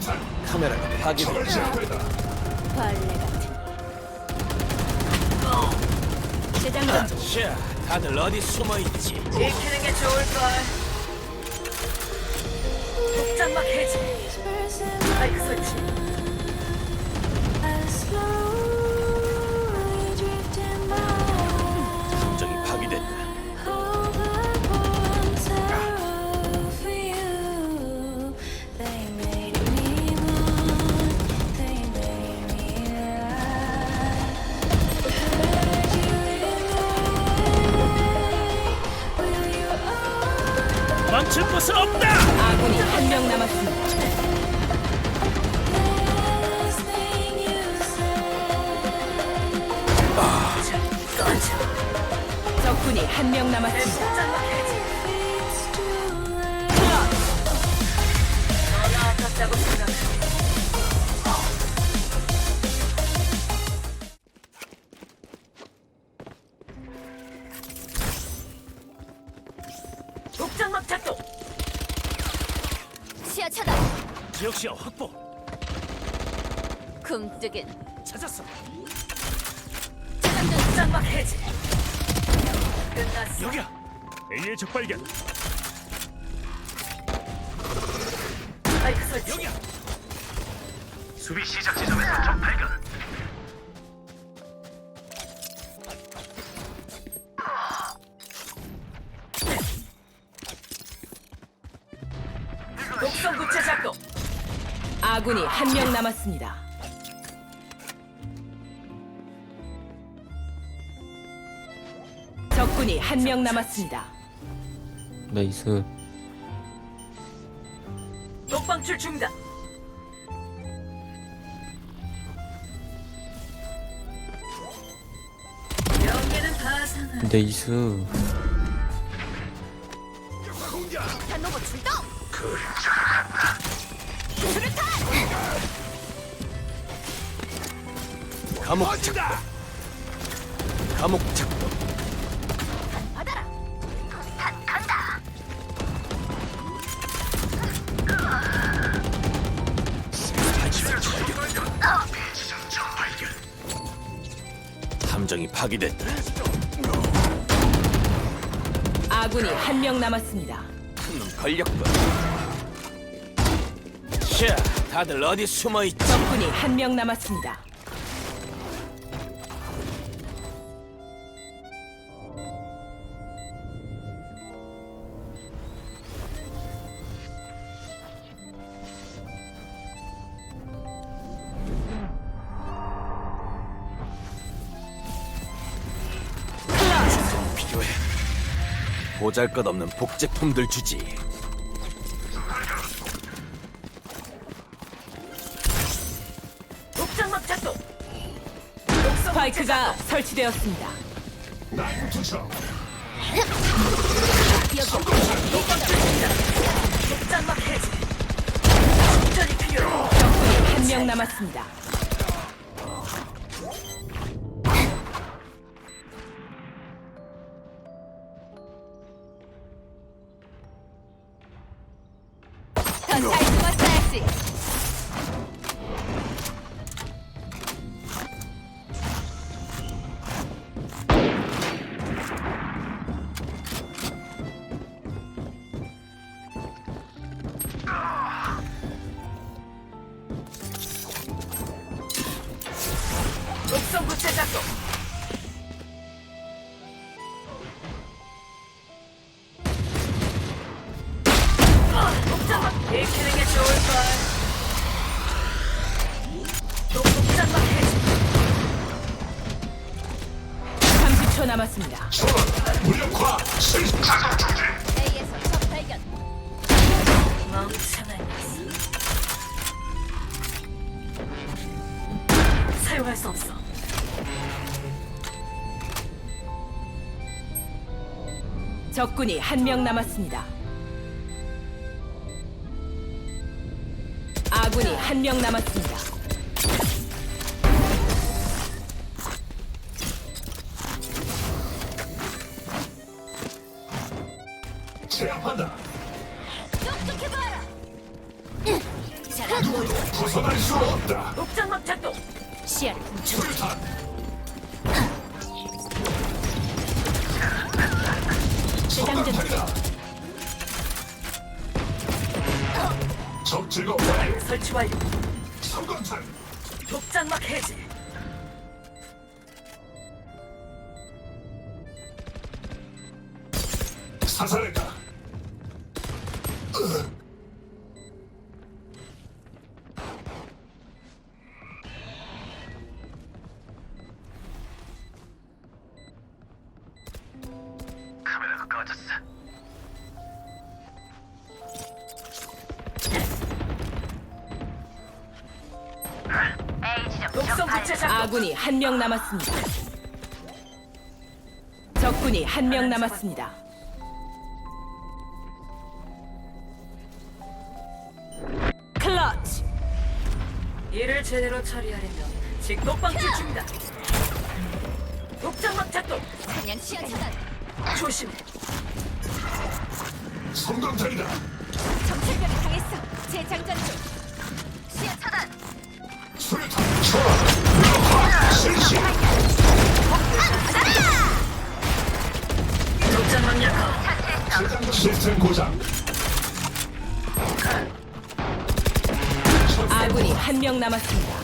카메라가 파괴됐다. 벌레 같은. 재장전 중. 자, 다들 어디 숨어 있지? 익히는 게 좋을 걸. 복장막 해지. 마이크 설치. 감 멈출 곳은 없다. 아군이 한 명 남았습니다. 꺼져. 적군이 한 명 남았습니다. 시야 차단. 지역 시야 확보. 굼뜨긴. 찾았어. 중. 복장막 해지. 끝났어. 여기야. A의 적발견. 마이크 설치. 여기야. 수비 시작 지점에서 적 발견. 독성 구체 작동. 아군이 한 명 남았습니다. 적군이 한 명 남았습니다. 레이스 독방출 중단. 명예는 바상한 레이스 단노버 출동. 감옥 작동. 감옥. 받아라. 함정이 파괴됐다. 아군이 한 명 남았습니다. 큰놈 걸렸군. 자, 다들 어디 숨어 있지? 적군이 한 명 남았습니다. 필요해. 보잘것없는 복제품들 주지. 스파이크가 설치되었습니다. 독장막 해지. 충전이 필요해. 적군이 한 명 남았습니다. 더 잘 숨었어야지. 독성 구체 작동. 아, 독장막 익히는 게 좋을걸. 독장막 해지. 30초 남았습니다. A에서 적 발견. 멍청한 녀석. 사용할 수 없어. 적군이 한 명 남았습니다. 아군이 한 명 남았습니다. 제압한다. 똑똑해봐라. 잘안 보여. 벗어날 수 없다. 옥장막 작동. 시야를 훔쳐. 수류탄. 재장전. 적 완료. 설치 완료. 성광탄. 독장막 해제. 사살했다. 독성 부채 작동. 아군이 한 명 남았습니다. 적군이 한 명 남았습니다. 클러치. 일을 제대로 처리하려면 직독방출 중이다. 독장막 작동. 그냥 시야 차단. 조심해. 성광탄이다. 정찰병이 당했어. 재장전 중. 시야 차단. 시스템 고장. 아군이 한 명 남았습니다.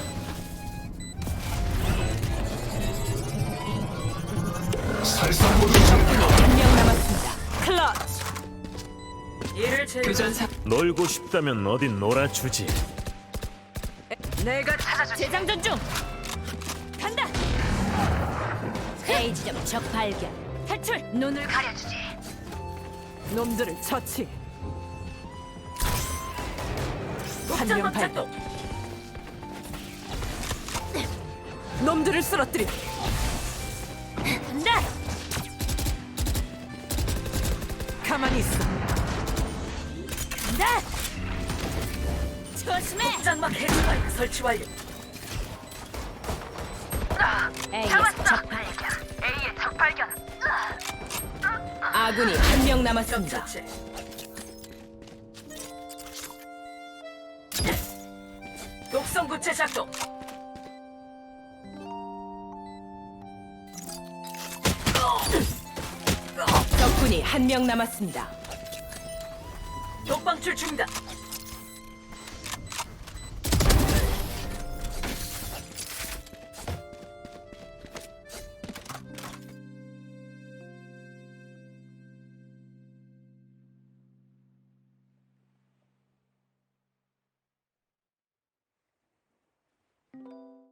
살상 모드 장비. 한명 남았습니다. 클러치. 일을 제대로. 놀고 싶다면 어딘 놀아주지. 내가 찾아줄. 재장전 중. 간다. A 지점 적 발견. 탈출. 눈을 가려주지. 놈들을 처치. 한 명. 작동. 놈들을 쓰러뜨려. 간다. 가만히 있어. 간다. 조심해. 해제 완료. 설치 완료. A에서 적 발견. A의 적 발견. 아군이 한명 남았습니다. 독성 부채 작동. 적군이 한 명 남았습니다. 독방출 중이다.